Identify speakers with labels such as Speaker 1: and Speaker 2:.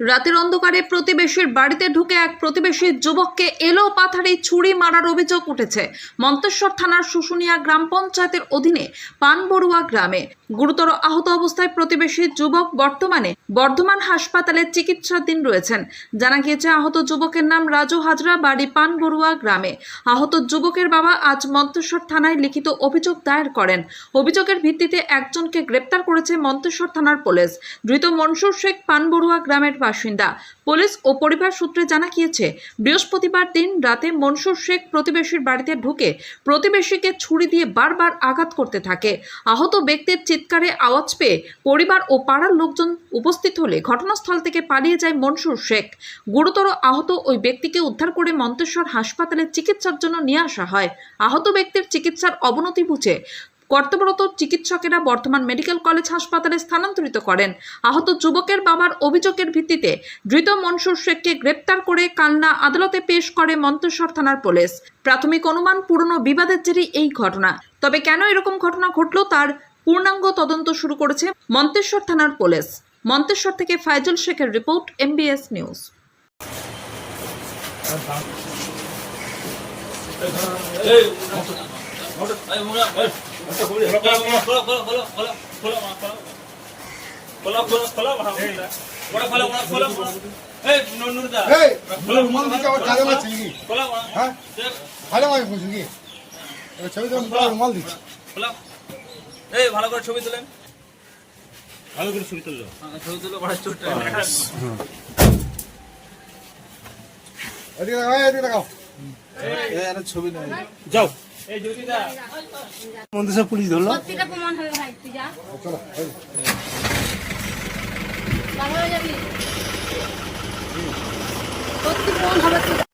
Speaker 1: রাতের অন্ধকারে প্রতিবেশীর বাড়িতে ঢুকে এক প্রতিবেশীর যুবককে এলো পাথারে ছুরি মারার অভিযোগ উঠেছে। মন্তেশ্বর থানার শুশুনিয়া গ্রাম পঞ্চায়েতের অধীনে পানবরুয়া গ্রামে। গুরুতর আহত অবস্থায় প্রতিবেশী যুবক বর্তমানে বর্ধমান হাসপাতালে চিকিৎসাধীন রয়েছেন। জানা গিয়েছে, আহত যুবকের নাম রাজু হাজরা, বাড়ি পানবড়ুয়া গ্রামে। আহত যুবকের বাবা আজ মন্তেশ্বর থানায় লিখিত অভিযোগ দায়ের করেন। অভিযোগের ভিত্তিতে একজনকে গ্রেপ্তার করেছে মন্তেশ্বর থানার পুলিশ। ধৃত মনসুর শেখ পানবড়ুয়া গ্রামের বাসিন্দা। পুলিশ ও পরিবার সূত্রে জানা গিয়েছে, বৃহস্পতিবার দিন রাতে মনসুর শেখ প্রতিবেশীর বাড়িতে ঢুকে প্রতিবেশীকে ছুরি দিয়ে বারবার আঘাত করতে থাকে। আহত ব্যক্তির চিৎকারে আওয়াজ পেয়ে পরিবার ও পাড়ার লোকজন উপস্থিত হলে ঘটনাস্থল থেকে পালিয়ে যায় মনসুর শেখ। গুরুতর আহত ওই ব্যক্তিকে উদ্ধার করে মন্তেশ্বর হাসপাতালে চিকিৎসার জন্য নিয়ে আসা হয়। আহত ব্যক্তির চিকিৎসার অবনতি বুঝে কর্তব্যরত চিকিৎসকেরা বর্তমান মেডিকেল কলেজ হাসপাতালে স্থানান্তরিত করেন। আহত যুবকের বাবার অভিযোগের ভিত্তিতে ধৃত মনসুর শেখকে গ্রেপ্তার করে কালনা আদালতে পেশ করে মন্তেশ্বর থানার পুলিশ। প্রাথমিক অনুমান পুরনো বিবাদের জেরে এই ঘটনা। তবে কেন এরকম ঘটনা ঘটলো তার পূর্ণাঙ্গ তদন্ত শুরু করেছে মন্তেশ্বর থানার পুলিশ। মন্তেশ্বর থেকে ফাইজুল শেখের রিপোর্ট এমবিএস নিউজ
Speaker 2: ভালো
Speaker 3: করে ছবি তোলেন। ভালো করে ছবি তুললো। ছবি তুলো বড় চোটটা
Speaker 2: এদিকে
Speaker 3: যাও। এই জ্যোতিদা।
Speaker 2: মন্দির পুলিশ ধরলো?
Speaker 4: সত্যিটা প্রমাণ হবে ভাই তুই যা।
Speaker 2: চলো
Speaker 4: ভালো হয়ে যাবি? সত্যি প্রমাণ হবে তুই যা।